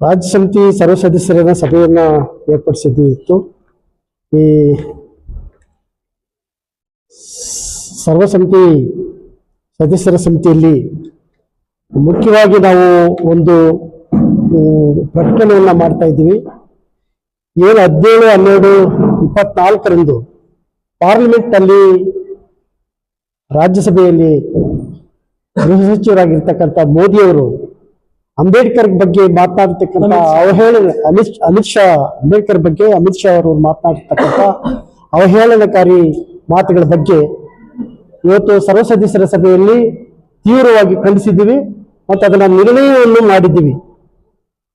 ರಾಜ್ಯ ಸಮಿತಿ ಸರ್ವ ಸದಸ್ಯರ ಸಭೆಯನ್ನ ಏರ್ಪಡಿಸಿದ್ದು ಈ ಸರ್ವಸಮಿತಿ ಸದಸ್ಯರ ಸಮಿತಿಯಲ್ಲಿ ಮುಖ್ಯವಾಗಿ ನಾವು ಒಂದು ಪ್ರಕಟಣೆಯನ್ನು ಮಾಡ್ತಾ ಇದ್ದೀವಿ. ಏನು ಹದಿನೇಳು ಹನ್ನೆರಡು ಇಪ್ಪತ್ನಾಲ್ಕರಂದು ಪಾರ್ಲಿಮೆಂಟ್ನಲ್ಲಿ ರಾಜ್ಯಸಭೆಯಲ್ಲಿ ಗೃಹ ಸಚಿವರಾಗಿರ್ತಕ್ಕಂಥ ಮೋದಿಯವರು ಅಂಬೇಡ್ಕರ್ ಬಗ್ಗೆ ಮಾತನಾಡ್ತಕ್ಕಂಥ ಅವಹೇಳನ ಅಮಿತ್ ಅಮಿತ್ ಶಾ ಅಂಬೇಡ್ಕರ್ ಬಗ್ಗೆ ಅಮಿತ್ ಶಾ ಅವರು ಮಾತನಾಡ್ತಕ್ಕಂಥ ಅವಹೇಳನಕಾರಿ ಮಾತುಗಳ ಬಗ್ಗೆ ಇವತ್ತು ಸರ್ವ ಸದಸ್ಯರ ಸಭೆಯಲ್ಲಿ ತೀವ್ರವಾಗಿ ಖಂಡಿಸಿದ್ದೀವಿ ಮತ್ತು ಅದನ್ನ ನಿರ್ಣಯವನ್ನು ಮಾಡಿದ್ದೀವಿ.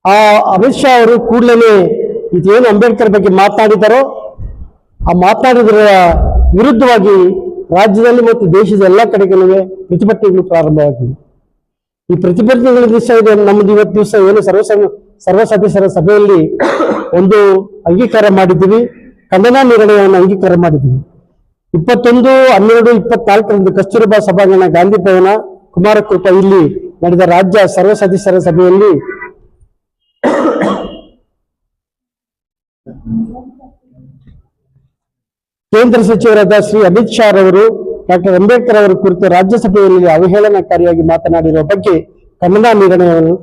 ಆ ಅಮಿತ್ ಶಾ ಅವರು ಕೂಡಲೇ ಇದೇನು ಅಂಬೇಡ್ಕರ್ ಬಗ್ಗೆ ಮಾತನಾಡಿದಾರೋ ಆ ಮಾತನಾಡಿದರ ವಿರುದ್ಧವಾಗಿ ರಾಜ್ಯದಲ್ಲಿ ಮತ್ತು ದೇಶದ ಎಲ್ಲ ಕಡೆಗಳಿಗೆ ಪ್ರತಿಭಟನೆಗಳು ಪ್ರಾರಂಭವಾಗಿವೆ. ಈ ಪ್ರತಿಭಟನೆಗಳ ದಿವಸ ಇದೆ. ನಮ್ದು ಇವತ್ತು ದಿವಸ ಏನು ಸರ್ವ ಸರ್ವ ಸದಸ್ಯರ ಸಭೆಯಲ್ಲಿ ಒಂದು ಅಂಗೀಕಾರ ಮಾಡಿದ್ದೀವಿ. ಖಂಡನಾ ನಿರ್ಣಯವನ್ನು ಅಂಗೀಕಾರ ಮಾಡಿದ್ದೀವಿ. ಇಪ್ಪತ್ತೊಂದು, ಹನ್ನೆರಡು ಇಪ್ಪತ್ನಾಲ್ಕರಂದು ಕಸ್ತೂರಬಾ ಸಭಾಂಗಣ ಗಾಂಧಿ ಭವನ ಕುಮಾರಕೃಪ ಇಲ್ಲಿ ನಡೆದ ರಾಜ್ಯ ಸರ್ವ ಸದಸ್ಯರ ಸಭೆಯಲ್ಲಿ ಕೇಂದ್ರ ಸಚಿವರಾದ ಶ್ರೀ ಅಮಿತ್ ಶಾ ರವರು ಡಾಕ್ಟರ್ ಅಂಬೇಡ್ಕರ್ ಅವರ ಕುರಿತು ರಾಜ್ಯಸಭೆಯಲ್ಲಿ ಅವಹೇಳನಕಾರಿಯಾಗಿ ಮಾತನಾಡಿರುವ ಬಗ್ಗೆ ಕನ್ನಡ ನಿರ್ಣಯವನ್ನು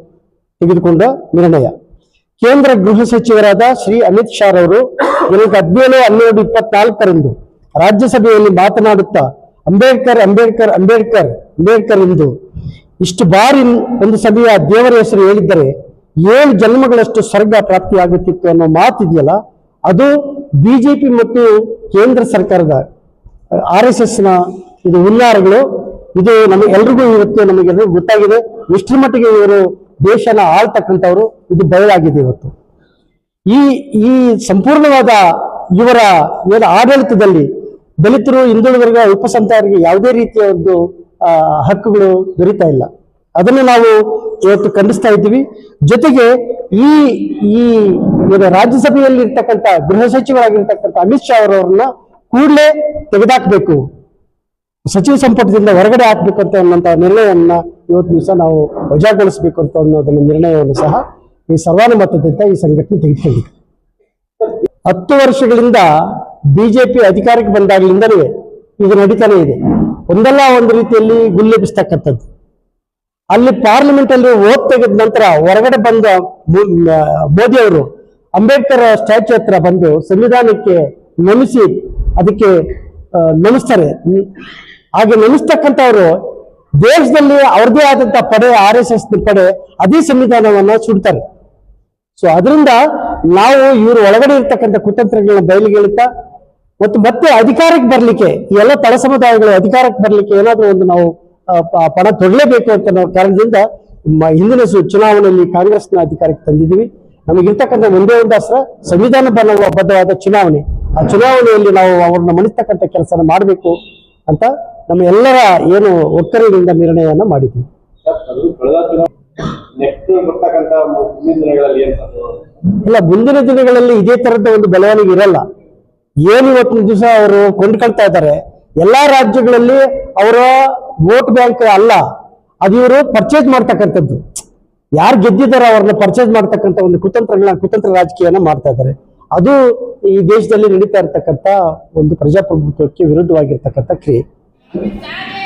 ತೆಗೆದುಕೊಂಡ ನಿರ್ಣಯ. ಕೇಂದ್ರ ಗೃಹ ಸಚಿವರಾದ ಶ್ರೀ ಅಮಿತ್ ಶಾ ಅವರು ದಿನಾಂಕ ಹದಿನೇಳು, ಹನ್ನೆರಡು, ಇಪ್ಪತ್ನಾಲ್ಕರಂದು ರಾಜ್ಯಸಭೆಯಲ್ಲಿ ಮಾತನಾಡುತ್ತಾ, ಅಂಬೇಡ್ಕರ್ ಅಂಬೇಡ್ಕರ್ ಅಂಬೇಡ್ಕರ್ ಅಂಬೇಡ್ಕರ್ ಎಂದು ಇಷ್ಟು ಬಾರಿ ಒಂದು ಸಭೆಯ ದೇವರ ಹೆಸರು ಹೇಳಿದ್ದರೆ ಏಳು ಜನ್ಮಗಳಷ್ಟು ಸ್ವರ್ಗ ಪ್ರಾಪ್ತಿಯಾಗುತ್ತಿತ್ತು ಅನ್ನೋ ಮಾತಿದೆಯಲ್ಲ, ಅದು ಬಿಜೆಪಿ ಮತ್ತು ಕೇಂದ್ರ ಸರ್ಕಾರದ, ಆರ್ ಎಸ್ ಎಸ್ನ ಇದು ಹುನ್ನಾರಗಳು. ಇದು ನಮಗೆ ಎಲ್ರಿಗೂ ಇವತ್ತು ನಮಗೆ ಗೊತ್ತಾಗಿದೆ. ಎಷ್ಟರ ಮಟ್ಟಿಗೆ ಇವರು ದೇಶನ ಆಳ್ತಕ್ಕಂಥವ್ರು, ಇದು ಬಯಲಾಗಿದೆ ಇವತ್ತು. ಈ ಈ ಸಂಪೂರ್ಣವಾದ ಇವರ ಏನು ಆಡಳಿತದಲ್ಲಿ ದಲಿತರು ಹಿಂದುಳಿದ ಉಪಸಂತಾಯರಿಗೆ ಯಾವುದೇ ರೀತಿಯ ಒಂದು ಹಕ್ಕುಗಳು ದೊರೀತಾ ಇಲ್ಲ. ಅದನ್ನು ನಾವು ಇವತ್ತು ಖಂಡಿಸ್ತಾ ಇದ್ದೀವಿ. ಜೊತೆಗೆ ಈ ಈ ರಾಜ್ಯಸಭೆಯಲ್ಲಿ ಇರ್ತಕ್ಕಂಥ ಗೃಹ ಸಚಿವರಾಗಿರ್ತಕ್ಕಂಥ ಅಮಿತ್ ಶಾ ಅವರವ್ರನ್ನ ಕೂಡಲೇ ತೆಗೆದಾಕಬೇಕು. ಸಚಿವ ಸಂಪುಟದಿಂದ ಹೊರಗಡೆ ಹಾಕ್ಬೇಕು ಅಂತ ಅನ್ನೋಂಥ ನಿರ್ಣಯವನ್ನ ಇವತ್ತು ದಿವಸ ನಾವು ವಜಾಗೊಳಿಸಬೇಕು ಅಂತ ಅನ್ನೋದನ್ನ ನಿರ್ಣಯವನ್ನು ಸಹ ಈ ಸರ್ವಾನುಮತದಿಂದ ಈ ಸಂಘಟನೆ ತೆಗೆದುಕೊಂಡಿದೆ. ಹತ್ತು ವರ್ಷಗಳಿಂದ ಬಿಜೆಪಿ ಅಧಿಕಾರಕ್ಕೆ ಬಂದಾಗಲಿಂದಲೇ ಇದು ನಡೀತಾನೆ ಇದೆ. ಒಂದಲ್ಲ ಒಂದು ರೀತಿಯಲ್ಲಿ ಗುಲ್ಲೆಬ್ಬಿಸ್ತಕ್ಕಂಥದ್ದು ಅಲ್ಲಿ ಪಾರ್ಲಿಮೆಂಟ್ ಅಲ್ಲಿ ಓಟ್ ತೆಗೆದ ನಂತರ ಹೊರಗಡೆ ಬಂದ ಮೋದಿ ಅವರು ಅಂಬೇಡ್ಕರ್ ಸ್ಟ್ಯಾಚ್ಯೂ ಹತ್ರ ಬಂದು ಸಂವಿಧಾನಕ್ಕೆ ನಮಿಸಿ ಅದಕ್ಕೆ ನಮಿಸ್ತಾರೆ. ಹಾಗೆ ನೆನೆಸ್ತಕ್ಕಂಥವ್ರು ದೇಶದಲ್ಲಿ ಅವ್ರದೇ ಆದಂತ ಪಡೆ ಆರ್ ಎಸ್ ಎಸ್ ಪಡೆ, ಅದೇ ಸಂವಿಧಾನವನ್ನ ಸುಡ್ತಾರೆ. ಸೊ ಅದರಿಂದ ನಾವು ಇವರು ಒಳಗಡೆ ಇರ್ತಕ್ಕಂಥ ಕುತಂತ್ರಗಳನ್ನ ಬಯಲಿಗೆಳುತ್ತಾ ಮತ್ತು ಮತ್ತೆ ಅಧಿಕಾರಕ್ಕೆ ಬರ್ಲಿಕ್ಕೆ ಎಲ್ಲ ತಳ ಸಮುದಾಯಗಳು ಅಧಿಕಾರಕ್ಕೆ ಬರ್ಲಿಕ್ಕೆ ಏನಾದ್ರೂ ಒಂದು ನಾವು ಪಣ ತೊಡಲೇಬೇಕು ಅಂತ ನಾವು ಕಾರಣದಿಂದ ಹಿಂದಿನ ಚುನಾವಣೆಯಲ್ಲಿ ಕಾಂಗ್ರೆಸ್ನ ಅಧಿಕಾರಕ್ಕೆ ತಂದಿದ್ದೀವಿ. ನಮಗಿರ್ತಕ್ಕಂಥ ಒಂದೇ ಒಂದು ಅಸ್ತ್ರ, ಸಂವಿಧಾನ ಬದ್ಧವಾದ ಚುನಾವಣೆ. ಆ ಚುನಾವಣೆಯಲ್ಲಿ ನಾವು ಅವ್ರನ್ನ ಮಣಿಸ್ತಕ್ಕಂಥ ಕೆಲಸನ ಮಾಡಬೇಕು ಅಂತ ನಮ್ಮ ಎಲ್ಲರ ಏನು ಒಕ್ಕರಿನಿಂದ ನಿರ್ಣಯವನ್ನು ಮಾಡಿದ್ವಿ. ಇಲ್ಲ ಮುಂದಿನ ದಿನಗಳಲ್ಲಿ ಇದೇ ತರದ ಒಂದು ಬೆಳವಣಿಗೆ ಇರಲ್ಲ. ಏನು ಇವತ್ತಿನ ದಿವಸ ಅವರು ಕೊಂಡ್ಕೊಳ್ತಾ ಇದ್ದಾರೆ. ಎಲ್ಲಾ ರಾಜ್ಯಗಳಲ್ಲಿ ಅವರ ವೋಟ್ ಬ್ಯಾಂಕ್ ಅಲ್ಲ ಅದು ಇವರು ಪರ್ಚೇಸ್ ಮಾಡ್ತಕ್ಕಂಥದ್ದು. ಯಾರು ಗೆದ್ದಿದ್ದಾರೆ ಅವ್ರನ್ನ ಪರ್ಚೇಸ್ ಮಾಡ್ತಕ್ಕಂಥ ಒಂದು ಕುತಂತ್ರಗಳ ಕುತಂತ್ರ ರಾಜಕೀಯನ ಮಾಡ್ತಾ ಇದ್ದಾರೆ. ಅದು ಈ ದೇಶದಲ್ಲಿ ನಡೀತಾ ಇರ್ತಕ್ಕಂಥ ಒಂದು ಪ್ರಜಾಪ್ರಭುತ್ವಕ್ಕೆ ವಿರುದ್ಧವಾಗಿರ್ತಕ್ಕಂಥ ಕ್ರಿಯೆ. Comissária!